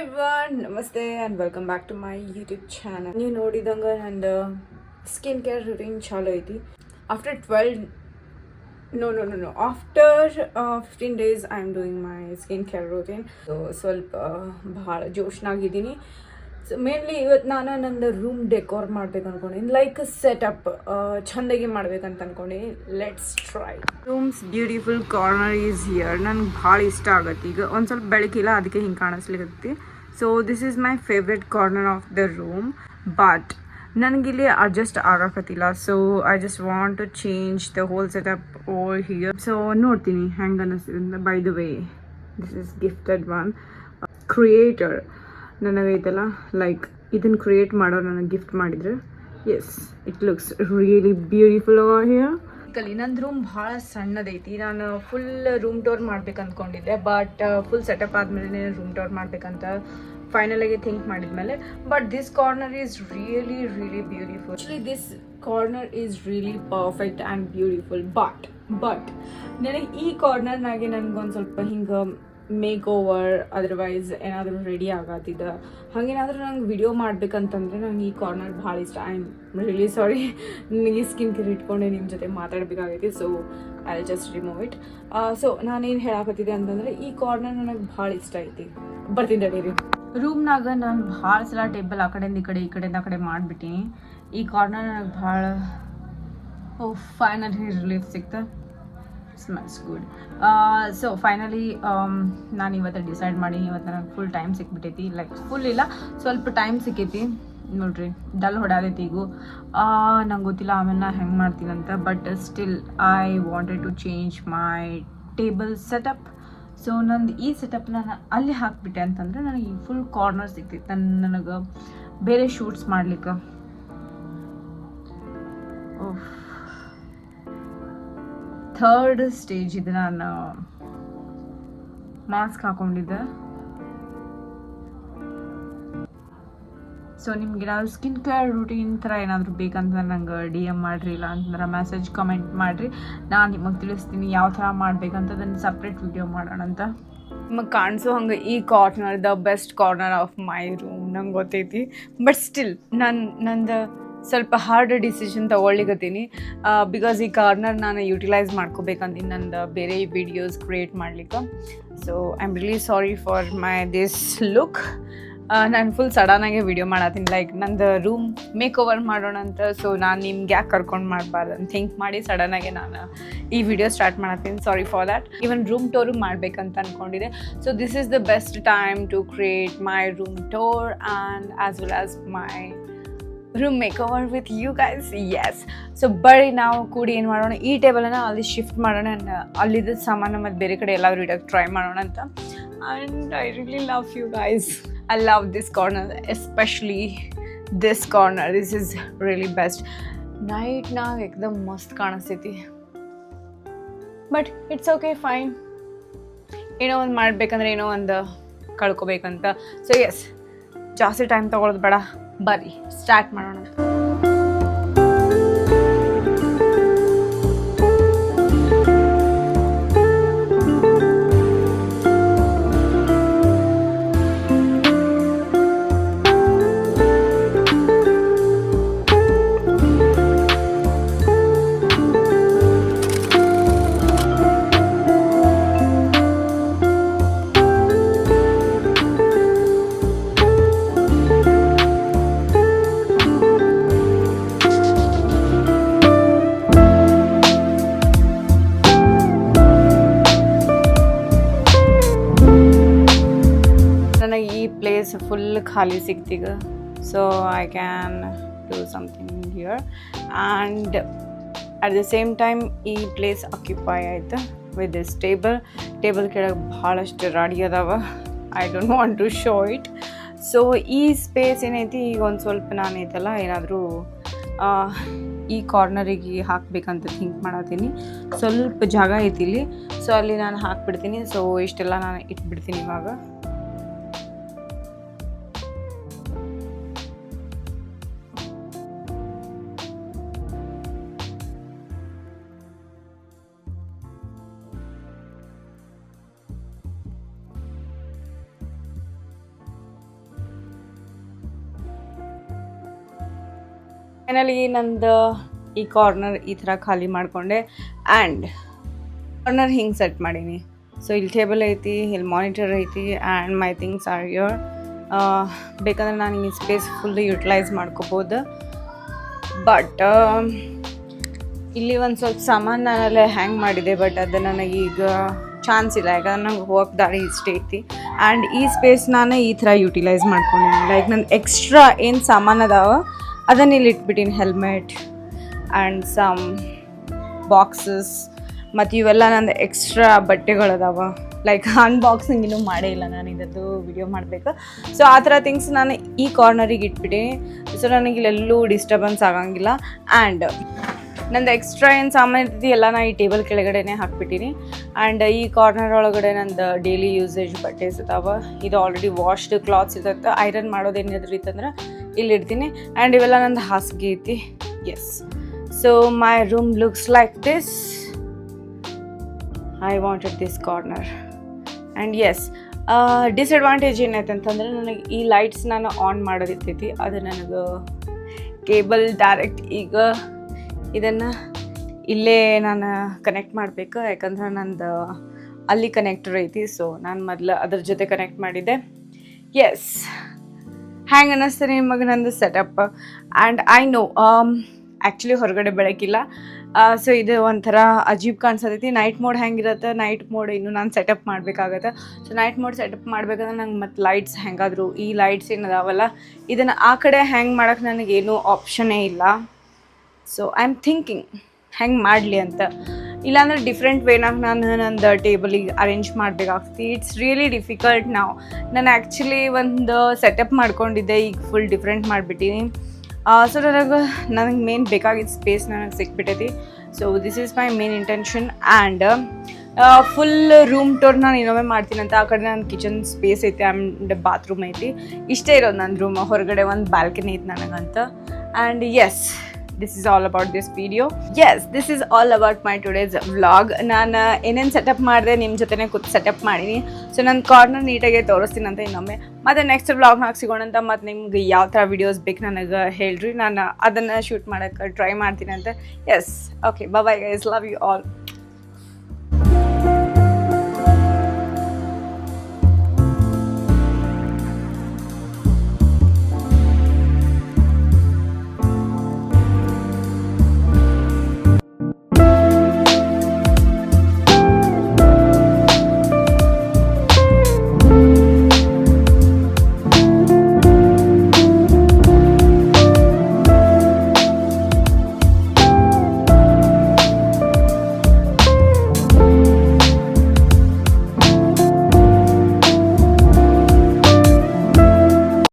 Everyone ನಮಸ್ತೆ and welcome back to my YouTube channel ನೀವು ನೋಡಿದಂಗೆ ನಂದು ಸ್ಕಿನ್ ಕೇರ್ ರುಟೀನ್ ಚಾಲೋ ಐತಿ. After twelve no no no no after fifteen days I am doing my skin care routine so ಸ್ವಲ್ಪ ಭಾಳ ಜೋಶ್ನಾಗಿದ್ದೀನಿ. So mainly ಇವತ್ತು ನಾನು ನಂದು ರೂಮ್ ಡೆಕೋರ್ ಮಾಡ್ಬೇಕು ಅನ್ಕೊಂಡಿನಿ. ಲೈಕ್ ಸೆಟಪ್ ಚಂದಾಗಿ ಮಾಡ್ಬೇಕಂತ ಅನ್ಕೊಂಡಿನಿ. Let's try rooms beautiful corner is here ನನಗೆ ಭಾಳ ಇಷ್ಟ ಆಗತ್ತೆ. ಈಗ ಒಂದು ಸ್ವಲ್ಪ ಬೆಳಕಿಲ್ಲ, ಅದಕ್ಕೆ ಹಿಂಗೆ ಕಾಣಿಸ್ಲಿಕ್ಕತ್ತಿ so this is my favourite corner of the room but ನನಗಿಲ್ಲಿ adjust ಆಗಕತ್ತಿಲ್ಲ. So I just want to change the whole setup all here so ನೋಡ್ತೀನಿ ಹೆಂಗೆ ಅನ್ನಿಸ್ತಿದೆ by the way this is gifted one creator ನನಗೈತಲ್ಲ like ಇದನ್ನು create ಮಾಡೋ ನನಗೆ gift ಮಾಡಿದರೆ as it looks really beautiful over here ಕಲಿ ನಂದು room ಭಾಳ ಸಣ್ಣದೈತಿ. ನಾನು ಫುಲ್ ರೂಮ್ ಟೂರ್ ಮಾಡ್ಬೇಕು ಅಂದ್ಕೊಂಡಿದ್ದೆ ಬಟ್ ಫುಲ್ ಸೆಟಪ್ ಆದಮೇಲೆ ರೂಮ್ ಟೂರ್ ಮಾಡ್ಬೇಕಂತ ಫೈನಲಾಗಿ ಥಿಂಕ್ ಮಾಡಿದ್ಮೇಲೆ. But this corner is really really beautiful actually this corner is really perfect and beautiful but but ನನಗೆ ಈ ಕಾರ್ನರ್ನಾಗೆ ನನಗೊಂದು ಸ್ವಲ್ಪ ಹಿಂಗೆ ಮೇಕ್ ಓವರ್ ಅದರ್ವೈಸ್ ಏನಾದರೂ ರೆಡಿ ಆಗತ್ತಿದ್ದ ಹಾಗೇನಾದರೂ ನಂಗೆ ವಿಡಿಯೋ ಮಾಡ್ಬೇಕಂತಂದ್ರೆ ನಂಗೆ ಈ ಕಾರ್ನರ್ ಭಾಳ ಇಷ್ಟ. ಐ ಆಮ್ ರಿಯಲಿ ಸಾರಿ ನನಗೆ ಸ್ಕಿನ್ ಕೇರ್ ಇಟ್ಕೊಂಡೆ ನಿಮ್ಮ ಜೊತೆ ಮಾತಾಡಬೇಕಾಗೈತಿ so I just remove it so ನಾನೇನು ಹೇಳಾಕತ್ತಿದ್ದೆ ಅಂತಂದರೆ ಈ ಕಾರ್ನರ್ ನನಗೆ ಭಾಳ ಇಷ್ಟ ಐತಿ. ಬರ್ತೀನಿ ರೀ. ರೂಮ್ನಾಗ ನಾನು ಭಾಳ ಸಲ ಟೇಬಲ್ ಆ ಕಡೆಯಿಂದ ಈ ಕಡೆ ಈ ಕಡೆಯಿಂದ ಆ ಕಡೆ ಮಾಡಿಬಿಟ್ಟಿನಿ. ಈ ಕಾರ್ನರ್ ನನಗೆ ಭಾಳ ಓ ಫೈನಲಿ ರಿಲೀಫ್ ಸಿಕ್ತ. ಸ್ಮೆಲ್ಸ್ ಗುಡ್ ಸೊ ಫೈನಲಿ ನಾನು ಇವತ್ತು ಡಿಸೈಡ್ ಮಾಡಿ, ಇವತ್ತು ನನಗೆ ಫುಲ್ ಟೈಮ್ ಸಿಕ್ಬಿಟ್ಟೈತಿ ಲೈಕ್ ಫುಲ್ ಇಲ್ಲ, ಸ್ವಲ್ಪ ಟೈಮ್ ಸಿಕ್ಕೈತಿ. ನೋಡ್ರಿ, ಡಲ್ ಹೊಡಾದೈತಿ ಈಗೂ. ನಂಗೆ ಗೊತ್ತಿಲ್ಲ ಆಮೇಲೆ ನಾ ಹೆಂಗೆ ಮಾಡ್ತೀನಿ ಅಂತ but still I wanted to change my table setup so ನಂದು ಈ ಸೆಟಪ್ನ ನಾನು ಅಲ್ಲಿ ಹಾಕ್ಬಿಟ್ಟೆ ಅಂತಂದ್ರೆ, ನನಗೆ ಈ ಫುಲ್ ಕಾರ್ನರ್ ಸಿಗ್ತೈತೆ ನನ್ನ ನನಗೆ ಬೇರೆ ಶೂಟ್ಸ್ ಮಾಡ್ಲಿಕ್ಕೆ. ಓಹ್ ಥರ್ಡ್ ಸ್ಟೇಜ್ ಇದು ನಾನು ಮಾಸ್ಕ್ ಹಾಕೊಂಡಿದ್ದೆ. ಸೊ ನಿಮ್ಗೆ ಏನಾದ್ರು ಸ್ಕಿನ್ ಕೇರ್ ರೂಟೀನ್ ಥರ ಏನಾದರೂ ಬೇಕಂತಂದ್ರೆ ನಂಗೆ ಡಿ ಎಂ ಮಾಡಿರಿ ಇಲ್ಲ ಅಂತಂದ್ರೆ ಮೆಸೇಜ್ ಕಮೆಂಟ್ ಮಾಡಿರಿ. ನಾನು ನಿಮಗೆ ತಿಳಿಸ್ತೀನಿ ಯಾವ ಥರ ಮಾಡ್ಬೇಕಂತ ಅದನ್ನು ಸಪ್ರೇಟ್ ವಿಡಿಯೋ ಮಾಡೋಣ ಅಂತ. ನಿಮಗೆ ಕಾಣಿಸೋ ಹಂಗೆ ಈ corner the best corner of my room ನಂಗೆ ಗೊತ್ತೈತಿ. ಬಟ್ ಸ್ಟಿಲ್ ನಾನು, ನಂದು ಸ್ವಲ್ಪ ಹಾರ್ಡ್ ಡಿಸಿಷನ್ ತೊಗೊಳ್ಲಿಕತ್ತೀನಿ ಬಿಕಾಸ್ ಈ ಕಾರ್ನರ್ ನಾನು ಯುಟಿಲೈಸ್ ಮಾಡ್ಕೋಬೇಕಂತೀನಿ ನಂದು ಬೇರೆ ವಿಡಿಯೋಸ್ ಕ್ರಿಯೇಟ್ ಮಾಡ್ಲಿಕ್ಕೆ. So I am really sorry for my this look ನಾನು ಫುಲ್ ಸಡನ್ನಾಗೆ ವಿಡಿಯೋ ಮಾಡತ್ತೀನಿ. ಲೈಕ್ ನಂದು ರೂಮ್ ಮೇಕ್ ಓವರ್ ಮಾಡೋಣ ಅಂತ ಸೊ ನಾನು ನಿಮ್ಗೆ ಯಾಕೆ ಕರ್ಕೊಂಡು ಮಾಡಬಾರ್ದು ಅಂತ ಥಿಂಕ್ ಮಾಡಿ ಸಡನ್ನಾಗೆ ನಾನು ಈ video start ಮಾಡತ್ತೀನಿ. Sorry for that even room tour ಮಾಡಬೇಕಂತ ಅಂದ್ಕೊಂಡಿದ್ದೆ so this is the best time to create my room tour and as well as my room makeover with you guys yes so ಬರೀ ನಾವು ಕೂಡಿ ಏನು ಮಾಡೋಣ? ಈ ಟೇಬಲನ್ನು ಅಲ್ಲಿ shift ಮಾಡೋಣ and ಅಲ್ಲಿದ್ದ ಸಾಮಾನು ಮತ್ತು ಬೇರೆ ಕಡೆ ಎಲ್ಲಾದರೂ ಇಡೋಕ್ಕೆ ಟ್ರೈ ಮಾಡೋಣ ಅಂತ. And I really love you guys I love this corner especially this corner this is really best ನೈಟ್ನಾಗ ಎಕ್ದಮ್ ಮಸ್ತ್ ಕಾಣಿಸ್ತೈತಿ. ಬಟ್ ಇಟ್ಸ್ ಓಕೆ ಫೈನ್ ಏನೋ ಒಂದು ಮಾಡಬೇಕಂದ್ರೆ ಏನೋ ಒಂದು ಕಳ್ಕೊಬೇಕಂತ. ಸೊ ಎಸ್ ಜಾಸ್ತಿ ಟೈಮ್ ತೊಗೊಳೋದು ಬೇಡ. ಬರ್ರಿ ಸ್ಟಾರ್ಟ್ ಮಾಡೋಣ ಫುಲ್ ಖಾಲಿ ಸಿಕ್ತೀಗ so I can do something here and at the same time ಈ ಪ್ಲೇಸ್ ಆಕ್ಯುಪೈ ಆಯ್ತು ವಿತ್ ದಿಸ್ ಟೇಬಲ್ ಟೇಬಲ್ ಕೆಳಗೆ ಭಾಳಷ್ಟು ರಾಡಿ ಅದಾವ. I don't want to show it so ಈ ಸ್ಪೇಸ್ ಏನೈತಿ? ಈಗ ಒಂದು ಸ್ವಲ್ಪ ನಾನು ಏನಾದರೂ ಈ ಕಾರ್ನರಿಗೆ ಹಾಕಬೇಕಂತ ಥಿಂಕ್ ಮಾಡತ್ತೀನಿ ಸ್ವಲ್ಪ ಜಾಗ ಐತಿ ಇಲ್ಲಿ. ಸೊ ಅಲ್ಲಿ ನಾನು ಹಾಕ್ಬಿಡ್ತೀನಿ. ಸೊ ಇಷ್ಟೆಲ್ಲ ನಾನು ಇಟ್ಬಿಡ್ತೀನಿ ಇವಾಗ. ಫೈನಲಿ ನಂದು ಈ ಕಾರ್ನರ್ ಈ ಥರ ಖಾಲಿ ಮಾಡಿಕೊಂಡೆ. ಆ್ಯಂಡ್ ಕಾರ್ನರ್ ಹಿಂಗೆ ಸೆಟ್ ಮಾಡೀನಿ. ಸೊ ಇಲ್ಲಿ ಟೇಬಲ್ ಐತಿ, ಇಲ್ಲಿ ಮಾನಿಟರ್ ಐತಿ and my things are your ಬೇಕಂದ್ರೆ ನಾನು ಈ ಸ್ಪೇಸ್ ಫುಲ್ ಯುಟಿಲೈಸ್ ಮಾಡ್ಕೋಬೋದು. ಬಟ್ ಇಲ್ಲಿ ಒಂದು ಸ್ವಲ್ಪ ಸಾಮಾನು ನಾನಲ್ಲೇ ಹ್ಯಾಂಗ್ ಮಾಡಿದೆ ಬಟ್ ಅದು ಈಗ ಚಾನ್ಸ್ ಇಲ್ಲ. ಯಾಕಂದ್ರೆ ನಂಗೆ ಹೋಗಕ್ಕೆ ದಾರಿ ಇಷ್ಟ ಐತಿ. ಆ್ಯಂಡ್ ಈ ಸ್ಪೇಸ್ ನಾನು ಈ ಥರ ಯುಟಿಲೈಸ್ ಮಾಡ್ಕೊಂಡಿನಿ ಲೈಕ್ ನನ್ನ ಎಕ್ಸ್ಟ್ರಾ ಏನು ಸಾಮಾನು ಅದಾವ ಅದನ್ನ ಇಲ್ಲಿ ಇಟ್ಬಿಟ್ಟಿನಿ ಹೆಲ್ಮೆಟ್ ಆ್ಯಂಡ್ ಸಮ್ ಬಾಕ್ಸಸ್ ಮತ್ತು ಇವೆಲ್ಲ ನಂದು ಎಕ್ಸ್ಟ್ರಾ ಬಟ್ಟೆಗಳದಾವ. ಲೈಕ್ ಅನ್ಬಾಕ್ಸಿಂಗ್ ಇನ್ನೂ ಮಾಡೇ ಇಲ್ಲ ನಾನು ಇದದ್ದು ವಿಡಿಯೋ ಮಾಡಬೇಕು. ಸೊ ಆ ಥರ ಥಿಂಗ್ಸ್ ನಾನು ಈ ಕಾರ್ನರಿಗೆ ಇಟ್ಬಿಟ್ಟಿನಿ ಸೊ ನನಗೆ ಇಲ್ಲೆಲ್ಲೂ ಡಿಸ್ಟರ್ಬೆನ್ಸ್ ಆಗಂಗಿಲ್ಲ. ಆ್ಯಂಡ್ ನಂದು ಎಕ್ಸ್ಟ್ರಾ ಏನು ಸಾಮಾನು ಇರ್ತೈತಿ ಎಲ್ಲ ನಾ ಈ ಟೇಬಲ್ ಕೆಳಗಡೆನೇ ಹಾಕ್ಬಿಟ್ಟಿನಿ. ಆ್ಯಂಡ್ ಈ ಕಾರ್ನರ್ ಒಳಗಡೆ ನಂದು ಡೈಲಿ ಯೂಸೇಜ್ ಬಟ್ಟೆಸ್ ಇದಾವೆ. ಇದು ಆಲ್ರೆಡಿ ವಾಶ್ಡ್ ಕ್ಲಾತ್ಸ್ ಇರುತ್ತೆ. ಐರನ್ ಮಾಡೋದೇನಿದ್ರು ಇತ್ತಂದ್ರೆ ಇಲ್ಲಿ ಇಡ್ತೀನಿ ಆ್ಯಂಡ್ ಇವೆಲ್ಲ ನಂದು ಹಾಸಿಗೆ ಐತಿ. Yes so my room looks like this I wanted this corner and yes disadvantage ಏನೈತೆ ಅಂತಂದ್ರೆ ನನಗೆ ಈ ಲೈಟ್ಸ್ ನಾನು ಆನ್ ಮಾಡೋದಿರ್ತೈತಿ. ಅದು ನನಗೆ ಕೇಬಲ್ ಡೈರೆಕ್ಟ್ ಈಗ ಇದನ್ನು ಇಲ್ಲೇ ನಾನು ಕನೆಕ್ಟ್ ಮಾಡಬೇಕು. ಯಾಕಂದ್ರೆ ನಂದು ಅಲ್ಲಿ ಕನೆಕ್ಟರ್ ಐತಿ. ಸೊ ನಾನು ಮೊದಲು ಅದ್ರ ಜೊತೆ ಕನೆಕ್ಟ್ ಮಾಡಿದ್ದೆ. ಎಸ್ ಹ್ಯಾಂಗೆ ಅನ್ನಿಸ್ತು ನಿಮಗೆ ನಂದು setup and I know actually ಹೊರಗಡೆ ಬೆಳಕಿಲ್ಲ. ಸೊ ಇದು ಒಂಥರ ಅಜೀಬ್ ಕಾಣಿಸತೈತಿ. ನೈಟ್ ಮೋಡ್ ಹೆಂಗಿರುತ್ತೆ ನೈಟ್ ಮೋಡ್ ಇನ್ನು ನಾನು ಸೆಟಪ್ ಮಾಡಬೇಕಾಗತ್ತೆ. ಸೊ ನೈಟ್ ಮೋಡ್ ಸೆಟಪ್ ಮಾಡಬೇಕಂದ್ರೆ ನಂಗೆ ಮತ್ತು ಲೈಟ್ಸ್ ಹೆಂಗಾದ್ರು, ಈ ಲೈಟ್ಸ್ ಏನದಾವಲ್ಲ, ಇದನ್ನು ಆ ಕಡೆ ಹ್ಯಾಂಗ್ ಮಾಡೋಕ್ಕೆ ನನಗೇನು ಆಪ್ಷನ್ನೇ ಇಲ್ಲ. ಸೊ ಐ ಆಮ್ ಥಿಂಕಿಂಗ್ ಹೆಂಗೆ ಮಾಡಲಿ ಅಂತ. ಇಲ್ಲಾಂದ್ರೆ ಡಿಫ್ರೆಂಟ್ ವೇನಾಗ ನಾನು ನಂದು ಟೇಬಲಿಗೆ ಅರೇಂಜ್ ಮಾಡ್ಬೇಕಾಗ್ತಿ ಇಟ್ಸ್ ರಿಯಲಿ ಡಿಫಿಕಲ್ಟ್ ನಾವು ನಾನು ಆ್ಯಕ್ಚುಲಿ ಒಂದು ಸೆಟಪ್ ಮಾಡ್ಕೊಂಡಿದ್ದೆ, ಈಗ ಫುಲ್ ಡಿಫ್ರೆಂಟ್ ಮಾಡಿಬಿಟ್ಟಿನಿ ಸೊ ನನಗೆ ನನಗೆ ಮೇನ್ ಬೇಕಾಗಿದ್ದ ಸ್ಪೇಸ್ ನನಗೆ ಸಿಕ್ಬಿಟ್ಟೈತಿ. So this is my main intention and full room tour ನಾನು ಇನ್ನೊಮ್ಮೆ ಮಾಡ್ತೀನಿ ಅಂತ. ಆ ಕಡೆ ನನ್ನ ಕಿಚನ್ ಸ್ಪೇಸ್ ಐತೆ ಆ್ಯಂಡ್ ಬಾತ್ರೂಮ್ ಐತಿ. ಇಷ್ಟೇ ಇರೋದು ನನ್ನ ರೂಮ್ ಹೊರಗಡೆ ಒಂದು ಬ್ಯಾಲ್ಕನಿ ಐತೆ ನನಗಂತ. And yes this is all about this video yes this is all about my today's vlog ನಾನು ಏನೇನು ಸೆಟಪ್ ಮಾಡಿದೆ ನಿಮ್ಮ ಜೊತೆನೇ ಕೂತು ಸೆಟಪ್ ಮಾಡೀನಿ. ಸೊ ನನ್ನ ಕಾರ್ನರ್ ನೀಟಾಗಿ ತೋರಿಸ್ತೀನಿ ಅಂತ ಇನ್ನೊಮ್ಮೆ. ಮತ್ತು ನೆಕ್ಸ್ಟ್ ವ್ಲಾಗ್ನಾಗ ಸಿಗೋಣ ಮತ್ತು ನಿಮ್ಗೆ ಯಾವ ಥರ ವೀಡಿಯೋಸ್ ಬೇಕು ನನಗೆ ಹೇಳ್ರಿ. ನಾನು ಅದನ್ನು ಶೂಟ್ ಮಾಡೋಕ್ಕೆ ಟ್ರೈ ಮಾಡ್ತೀನಿ ಅಂತ. Yes okay bye guys love you all